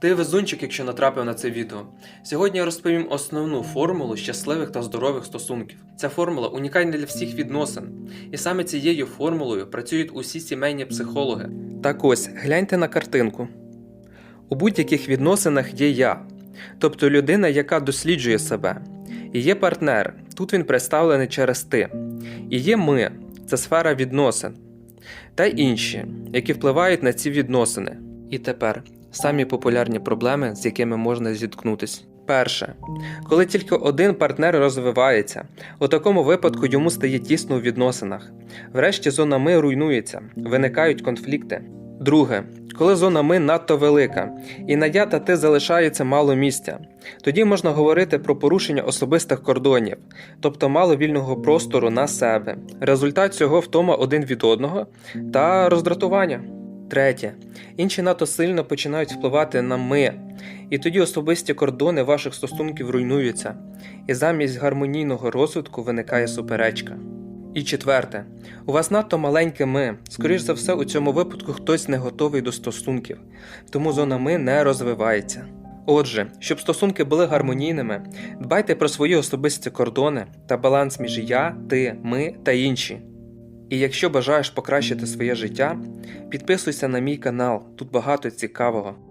Ти везунчик, якщо натрапив на це відео. Сьогодні я розповім основну формулу щасливих та здорових стосунків. Ця формула унікальна для всіх відносин, і саме цією формулою працюють усі сімейні психологи. Так ось, гляньте на картинку. У будь-яких відносинах є я, тобто людина, яка досліджує себе. І є партнер, тут він представлений через ти. І є ми, це сфера відносин, та інші, які впливають на ці відносини. І тепер самі популярні проблеми, з якими можна зіткнутися. Перше, коли тільки один партнер розвивається, у такому випадку йому стає тісно у відносинах. Врешті зона ми руйнується, виникають конфлікти. Друге, коли зона ми надто велика, і на я та ти залишається мало місця, тоді можна говорити про порушення особистих кордонів, тобто мало вільного простору на себе. Результат цього втома один від одного та роздратування. Третє. Інші надто сильно починають впливати на ми, і тоді особисті кордони ваших стосунків руйнуються, і замість гармонійного розвитку виникає суперечка. І четверте, у вас надто маленьке ми. Скоріш за все, у цьому випадку хтось не готовий до стосунків, тому зона ми не розвивається. Отже, щоб стосунки були гармонійними, дбайте про свої особисті кордони та баланс між я, ти, ми та інші. І якщо бажаєш покращити своє життя, підписуйся на мій канал, тут багато цікавого.